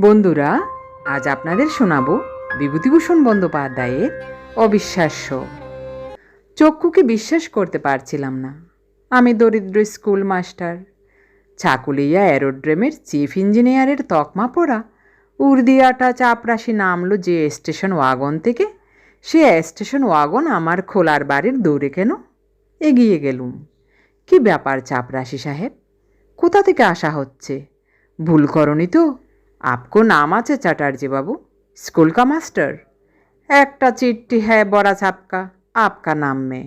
বন্ধুরা, আজ আপনাদের শোনাব বিভূতিভূষণ বন্দ্যোপাধ্যায়ের অবিশ্বাস্য। চক্ষুকে বিশ্বাস করতে পারছিলাম না। আমি দরিদ্র স্কুল মাস্টার চাকুলিয়া অ্যারোড্রেমের চিফ ইঞ্জিনিয়ারের তকমা পড়া, উর্দিয়াটা চাপরাশি নামলো যে স্টেশন ওয়াগন থেকে। সে স্টেশন ওয়াগন আমার খোলার বাড়ির দৌড়ে কেন? এগিয়ে গেলুম। কি ব্যাপার চাপরাশি সাহেব? কোথা থেকে আসা হচ্ছে? ভুল করনি তো? আপকো নাম আছে চ্যাটার্জি বাবু স্কুল का मास्टर একটা চিঠি হ্যাঁ বড়া ছাপকা আপকা নাম মে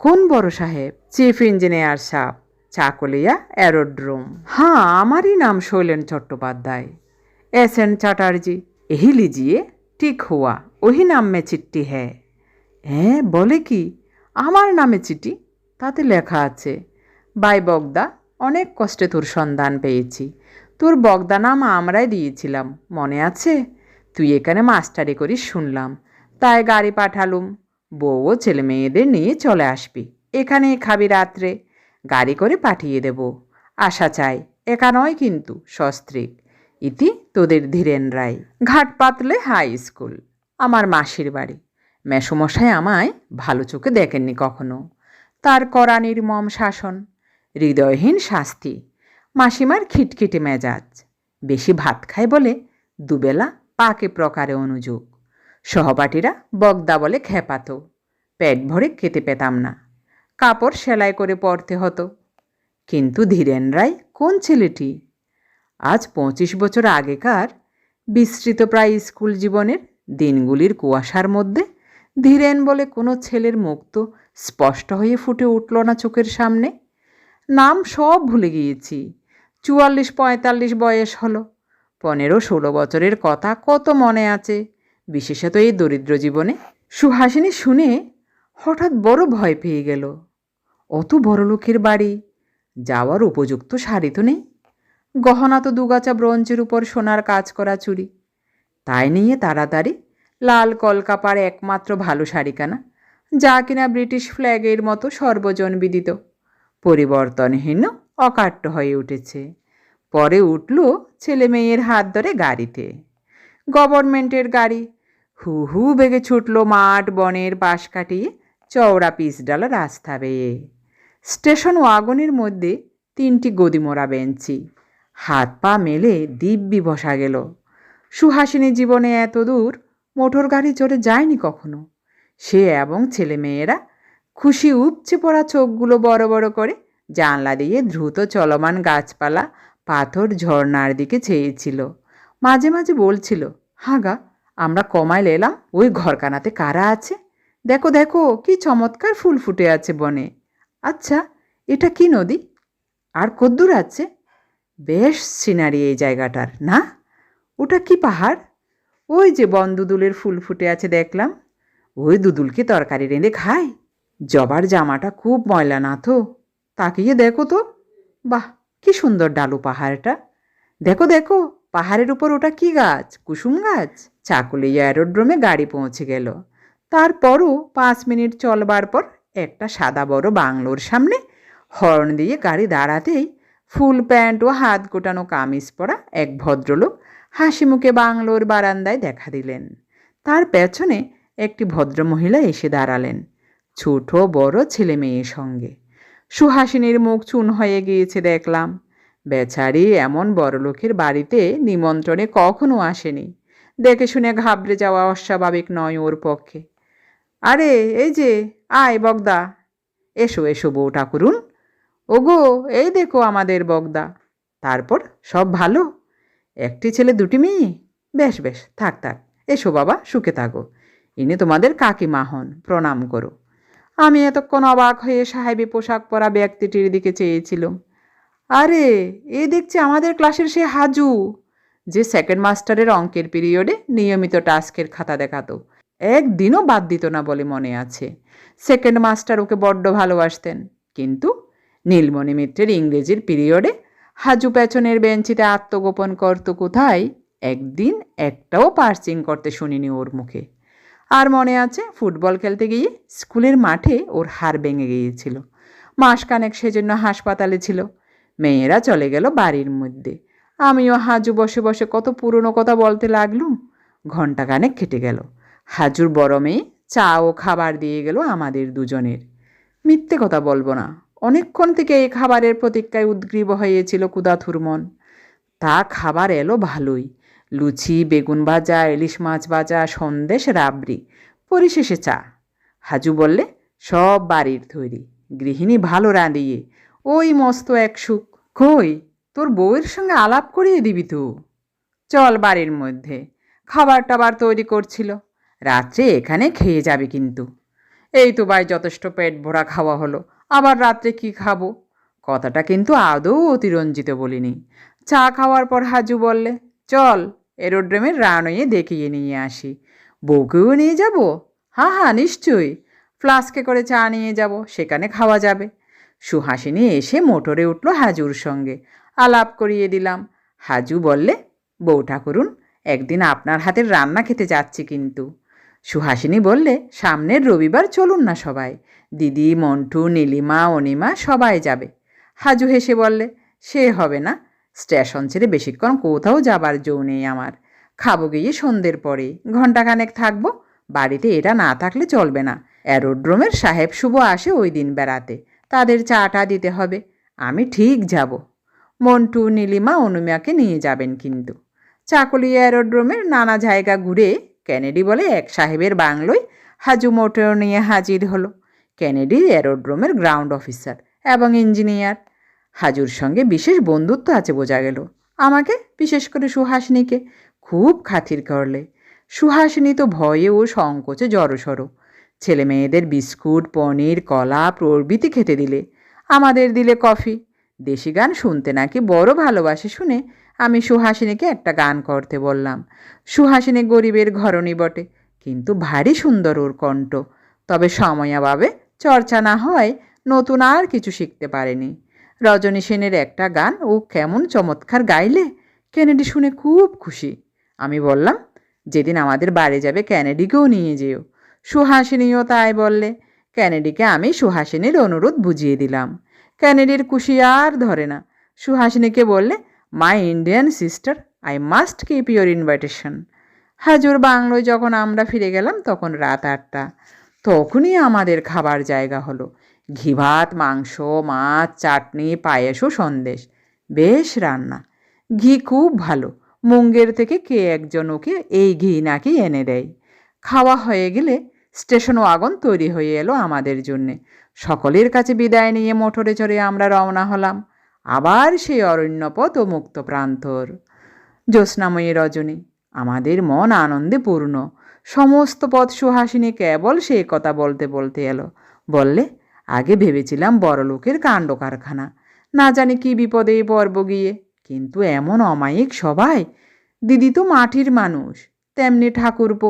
কোন বড় সাহেব চিফ ইঞ্জিনিয়ার সাহেব চাকলিয়া অ্যারোড্রোম হ্যাঁ আমারই নাম শৈলেন চট্টোপাধ্যায় एस एन चटर्जी यही लीजिए ठीक हुआ वही नाम में চিঠি হ্যাঁ হ্যাঁ বলে কি আমার নামে চিঠি তাতে লেখা আছে বাই বগদা অনেক কষ্টে তোর সন্ধান পেয়েছি তোর বগদা নাম আমরাই দিয়েছিলাম, মনে আছে? তুই এখানে মাস্টারি করিস শুনলাম। তাই গাড়ি পাঠালুম। বউ ও ছেলে মেয়েদের নিয়ে চলে আসবি। এখানেই খাবি রাত্রে। গাড়ি করে পাঠিয়ে দেব। আশা চাই, একা নয় কিন্তু সস্ত্রীক। ইতি তোদের ধীরেন রায়। ঘাট পাতলে হাই স্কুল। আমার মাসির বাড়ি। মেসমশাই আমায় ভালো চোখে দেখেননি কখনো। তার কড়া নির্মম শাসন। হৃদয়হীন শাস্তি। মাসিমার খিটখিটে মেজাজ। বেশি ভাত খায় বলে দুবেলা পাকে প্রকারে অনুযোগ। সহপাঠীরা বগদা বলে খেপাতো পেট ভরে খেতে পেতাম না। কাপড় সেলাই করে পরতে হতো। কিন্তু ধীরেন রায় কোন ছেলেটি? আজ পঁচিশ বছর আগেকার বিস্তৃত প্রায় স্কুল জীবনের দিনগুলির কুয়াশার মধ্যে ধীরেন বলে কোনো ছেলের মুখ তো স্পষ্ট হয়ে ফুটে উঠল না চোখের সামনে। নাম সব ভুলে গিয়েছি। চুয়াল্লিশ পঁয়তাল্লিশ বয়স হলো। পনেরো ষোলো বছরের কথা কত মনে আছে? বিশেষত এই দরিদ্র জীবনে। সুহাসিনী শুনে হঠাৎ বড় ভয় পেয়ে গেল। অত বড় লোকের বাড়ি, যাওয়ার উপযুক্ত শাড়ি তো নেই। গহনা তো দুগাছা ব্রঞ্জের উপর সোনার কাজ করা চুরি তাই নিয়ে তাড়াতাড়ি লাল কলকাপার একমাত্র ভালো শাড়িখানা, যা কিনা ব্রিটিশ ফ্ল্যাগের মতো সর্বজন বিদিত। পরিবর্তনহীন অকাট্য হয়ে উঠেছে। পরে উঠল ছেলে মেয়ের হাত ধরে গাড়িতে। গভর্নমেন্টের গাড়ি। হু হু বেগে ছুটল মাঠ বনের পাশ কাটিয়ে চওড়া পিচডালা রাস্তা বেয়ে। স্টেশন ওয়াগনের মধ্যে তিনটি গদিমোড়া বেঞ্চি। হাত পা মেলে দিব্যি বসা গেল। সুহাসিনী জীবনে এত দূর মোটর গাড়ি চড়ে যায়নি কখনো। সে এবং ছেলে মেয়েরা খুশি উপচে পড়া চোখগুলো বড় বড় করে জানলা দিয়ে দ্রুত চলমান গাছপালা পাথর ঝর্ণার দিকে চেয়েছিল মাঝে মাঝে বলছিল, হাগা, আমরা কমাইল এলাম, ওই ঘরকানাতে কারা আছে? দেখো দেখো, কি চমৎকার ফুল ফুটে আছে বনে। আচ্ছা এটা কি নদী? আর কদ্দূর আছে? বেশ সিনারি এই জায়গাটার, না? ওটা কি পাহাড়? ওই যে বন দুদুলের ফুল ফুটে আছে দেখলাম। ওই দুদুলকে তরকারি রেঁধে খায়? জবার জামাটা খুব ময়লা না তো তাকিয়ে দেখো তো। বাহ, কি সুন্দর ডালু পাহাড়টা। দেখো দেখো, পাহাড়ের উপর ওটা কি গাছ? কুসুম গাছ? চাকুলিয়া অ্যারোড্রোমে গাড়ি পৌঁছে গেল। তারপরও পাঁচ মিনিট চলবার পর একটা সাদা বড় বাংলোর সামনে হর্ন দিয়ে গাড়ি দাঁড়াতেই ফুল প্যান্ট ও হাত গোটানো কামিজ পরা এক ভদ্রলোক হাসি মুখে বাংলোর বারান্দায় দেখা দিলেন। তার পেছনে একটি ভদ্রমহিলা এসে দাঁড়ালেন, ছোট, বড় ছেলে মেয়ের সঙ্গে। সুহাসিনীর মুখ চুন হয়ে গিয়েছে দেখলাম। বেচারি এমন বড় লোকের বাড়িতে নিমন্ত্রণে কখনো আসেনি। দেখে শুনে ঘাবড়ে যাওয়া অস্বাভাবিক নয় ওর পক্ষে। আরে, এই যে, আয় বগদা। এসো এসো বউ ঠাকুরুন। ওগো, এই দেখো আমাদের বগদা। তারপর, সব ভালো? একটি ছেলে, দুটি মেয়ে? বেশ বেশ, থাক থাক। এসো বাবা, সুখে থাকো। ইনি তোমাদের কাকিমা হন, প্রণাম করো। আমি এতক্ষণ অবাক হয়ে সাহেবী পোশাক পরা ব্যক্তিটির দিকে চেয়েছিলাম। আরে, এ দেখছি আমাদের ক্লাসের সে হাজু, যে সেকেন্ড মাস্টারের অঙ্কের পিরিয়ডে নিয়মিত টাস্কের খাতা দেখাতো। একদিনও বাদ দিত না বলে মনে আছে। সেকেন্ড মাস্টার ওকে বড্ড ভালোবাসতেন, কিন্তু নীলমণি মিত্রের ইংরেজির পিরিয়ডে হাজু পেছনের বেঞ্চিতে আত্মগোপন করত কোথায়? একদিন একটাও পার্সিং করতে শুনিনি ওর মুখে। আর মনে আছে, ফুটবল খেলতে গিয়ে স্কুলের মাঠে ওর হাড় ভেঙে গিয়েছিল। মাসখানেক সেজন্য হাসপাতালে ছিল। মেয়েরা চলে গেল বাড়ির মধ্যে। আমিও হাজু বসে বসে কত পুরনো কথা বলতে লাগলুম। ঘণ্টাখানেক কেটে গেল। হাজুর বড় মেয়ে চা ও খাবার দিয়ে গেল আমাদের দুজনের। মিথ্যে কথা বলব না। অনেকক্ষণ থেকে এই খাবারের প্রতীক্ষায় উদ্গ্রীব হয়েছিল কুদাথুর মন। তা খাবার এলো ভালোই। লুচি, বেগুন ভাজা, ইলিশ মাছ ভাজা, সন্দেশ, রাবড়ি, পরিশেষে চা। হাজু বললে, সব বাড়ির তৈরি। গৃহিণী ভালো রাঁধিয়ে, ওই মস্ত এক সুখ। কই, তোর বউয়ের সঙ্গে আলাপ করিয়ে দিবি তো? চল বাড়ির মধ্যে। খাবার টাবার তৈরি করছিল। রাত্রে এখানে খেয়ে যাবে কিন্তু। এই তো ভাই যথেষ্ট পেট ভরা খাওয়া হলো। আবার রাত্রে কি খাব? কথাটা কিন্তু আদৌ অতিরঞ্জিত বলিনি। চা খাওয়ার পর হাজু বললে চল, এরোড্রোমের রানয়ে দেখিয়ে নিয়ে আসি। বউকেও নিয়ে যাব? হ্যাঁ হ্যাঁ নিশ্চয়ই। ফ্লাস্কে করে চা নিয়ে যাব, সেখানে খাওয়া যাবে। সুহাসিনী এসে মোটরে উঠল হাজুর সঙ্গে। আলাপ করিয়ে দিলাম। হাজু বললে, বউ ঠাকুরুন, একদিন আপনার হাতের রান্না খেতে যাচ্ছি কিন্তু। সুহাসিনী বললে, সামনের রবিবার চলুন না সবাই। দিদি, মন্টু, নীলিমা, অনিমা সবাই যাবে। হাজু হেসে বললে, সে হবে না। স্টেশন ছেড়ে বেশিক্ষণ কোথাও যাবার জো নেই আমার। খাব গিয়ে সন্ধ্যের পরে। ঘণ্টাখানেক থাকব। বাড়িতে এটা না থাকলে চলবে না। অ্যারোড্রোমের সাহেব শুভ আসে ওই দিন বেড়াতে। তাদের চাটা দিতে হবে। আমি ঠিক যাব। মন্টু, নীলিমা অনুমিয়াকে নিয়ে যাবেন কিন্তু। চাকলি অ্যারোড্রোমের নানা জায়গা ঘুরে কেনেডি বলে এক সাহেবের বাংলোয় হাজু মোটর নিয়ে হাজির হলো। কেনেডি অ্যারোড্রোমের গ্রাউন্ড অফিসার এবং ইঞ্জিনিয়ার। হাজুর সঙ্গে বিশেষ বন্ধুত্ব আছে বোঝা গেল। আমাকে, বিশেষ করে সুহাসিনীকে, খুব খাতির করলে। সুহাসিনী তো ভয়ে ও সংকোচে জড়সড়। ছেলে মেয়েদের বিস্কুট, পনির, কলা, প্রভৃতি খেতে দিলে। আমাদের দিলে কফি। দেশি গান শুনতে নাকি বড় ভালোবাসে শুনে আমি সুহাসিনীকে একটা গান করতে বললাম। সুহাসিনী গরিবের ঘরণী বটে, কিন্তু ভারী সুন্দর ওর কণ্ঠ। তবে সময়াভাবে চর্চা না হয় নতুন আর কিছু শিখতে পারেনি। রজনী সেনের একটা গান, ও কেমন চমৎকার গাইলে? কেনেডি শুনে খুব খুশি। আমি বললাম, যেদিন আমাদের বাড়ি যাবে ক্যানেডিকেও নিয়ে যেও। সুহাসিনীও তাই বললে। ক্যানেডিকে আমি সুহাসিনীর অনুরোধ বুঝিয়ে দিলাম। ক্যানেডির খুশি আর ধরে না। সুহাসিনীকে বললে my Indian sister I must keep your invitation হাজুর বাংলোয় যখন আমরা ফিরে গেলাম, তখন রাত আটটা। তখনই আমাদের খাবার জায়গা হলো। ঘি ভাত, মাংস, মাছ, চাটনি, পায়েস ও সন্দেশ। বেশ রান্না। ঘি খুব ভালো। মুঙ্গের থেকে কে একজন ওকে এই ঘি নাকি এনে দেয়? খাওয়া হয়ে গেলে স্টেশন ওয়াগন তৈরি হয়ে এলো আমাদের জন্যে। সকলের কাছে বিদায় নিয়ে মোটরে চড়ে আমরা রওনা হলাম। আবার সেই অরণ্যপথ ও মুক্ত প্রান্তর। জ্যোৎস্নাময়ী রজনী, আমাদের মন আনন্দে পূর্ণ। সমস্ত পথ সুহাসিনী কেবল সেই কথা বলতে বলতে এলো। বললে আগে ভেবেছিলাম বড়লোকের কাণ্ড কারখানা না জানি কি বিপদে পর্ব গিয়ে, কিন্তু এমন অমায়িক সবাই। দিদি তো মাটির মানুষ, তেমনি ঠাকুরপো।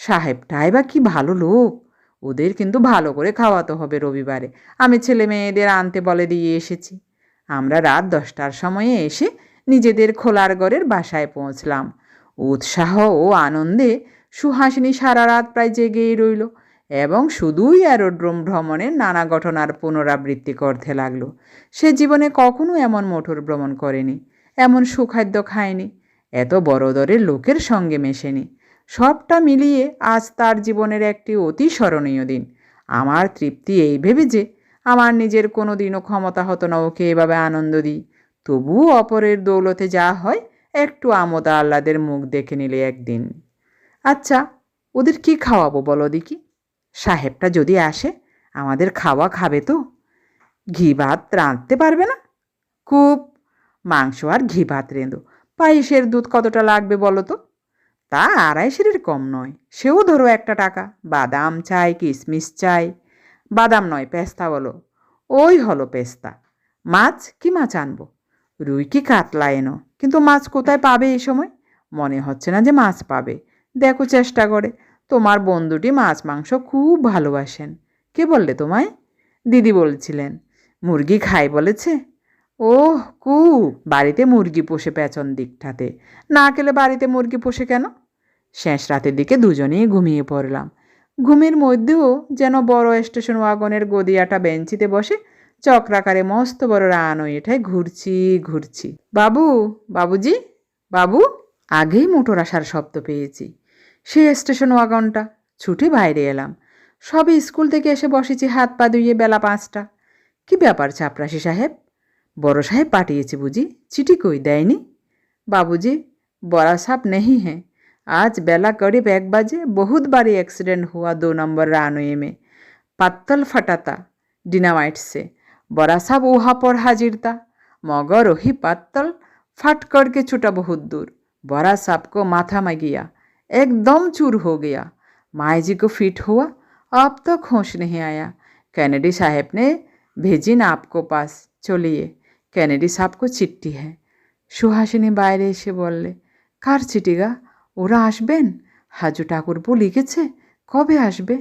সাহেবটাই বা কি ভালো লোক? ওদের কিন্তু ভালো করে খাওয়াতে হবে রবিবারে। আমি ছেলে মেয়েদের আনতে বলে দিয়ে এসেছি। আমরা রাত দশটার সময়ে এসে নিজেদের খোলার ঘরের বাসায় পৌঁছলাম। উৎসাহ ও আনন্দে সুহাসিনী সারা রাত প্রায় জেগেই রইল। এবং শুধুই অ্যারোড্রোম ভ্রমণের নানা ঘটনার পুনরাবৃত্তি করতে লাগল। সে জীবনে কখনো এমন মোটর ভ্রমণ করেনি, এমন সুখাদ্য খায়নি, এত বড় দরের লোকের সঙ্গে মেশেনি। সবটা মিলিয়ে আজ তার জীবনের একটি অতি স্মরণীয় দিন। আমার তৃপ্তি এই ভেবে যে আমার নিজের কোনো দিনও ক্ষমতা হতো না ওকে এভাবে আনন্দ দিই। তবুও অপরের দৌলতে যা হয়, একটু আমোদা আহ্লাদের মুখ দেখে নিলে একদিন। আচ্ছা ওদের কি খাওয়াবো বলো দেখি? সাহেবটা যদি আসে, আমাদের খাওয়া খাবে তো। ঘি ভাত রাঁধতে পারবে না? খুব। মাংস আর ঘি ভাত রেঁধো। পায়েসের দুধ কতটা লাগবে বলো তো? তা আড়াইশের কম নয়। সেও ধরো একটা টাকা। বাদাম চাই কিশমিশ চাই। বাদাম নয়, পেস্তা বলো। ওই হলো পেস্তা। মাছ কি মাছ আনব? রুই কি কাতলা এনো? কিন্তু মাছ কোথায় পাবে এই সময়? মনে হচ্ছে না যে মাছ পাবে। দেখো চেষ্টা করে। তোমার বন্ধুটি মাছ, মাংস খুব ভালোবাসেন। কে বললে তোমায়? দিদি বলছিলেন। মুরগি খাই বলেছে। ওহ কু বাড়িতে মুরগি পোষে পেছন দিকটাতে। না গেলে বাড়িতে মুরগি পোষে কেন? শেষ রাতের দিকে দুজনেই ঘুমিয়ে পড়লাম। ঘুমের মধ্যেও যেন বড় স্টেশন ওয়াগনের গদিয়াটা বেঞ্চিতে বসে চক্রাকারে মস্ত বড় রানওয়ে এটায় ঘুরছি ঘুরছি। বাবু, বাবুজি? বাবু, আগেই মোটর আসার শব্দ পেয়েছি। সেই স্টেশন ওয়াগনটা ছুটে বাইরে এলাম সবে স্কুল থেকে এসে বসেছি হাত পা ধুইয়ে বেলা পাঁচটা কি ব্যাপার চাপরাশি সাহেব বড় সাহেব পাঠিয়েছে বুঝি চিঠি কই দেয়নি बाबूजी बड़ा साहब नहीं है आज बेला करीब एक बजे बहुत बारी एक्सीडेंट हुआ दो नंबर रानवे में पत्तल फटा था डिनामाइट से बड़ा साहब वहाँ पर हाजिर था मगर वही पत्तल फट करके छूटा बहुत दूर बड़ा साहब को माथा में गया एकदम चूर हो गया माई जी को फिट हुआ अब तक होश नहीं आया कैनेडी साहब ने भेजी ना आपको पास चलिए कैनेडी साहब को चिट्ठी है সুহাসিনী বাইরে এসে বললে কার চিঠি গা ওরা আসবেন হাজু ঠাকুরপো লিখেছে কবে আসবে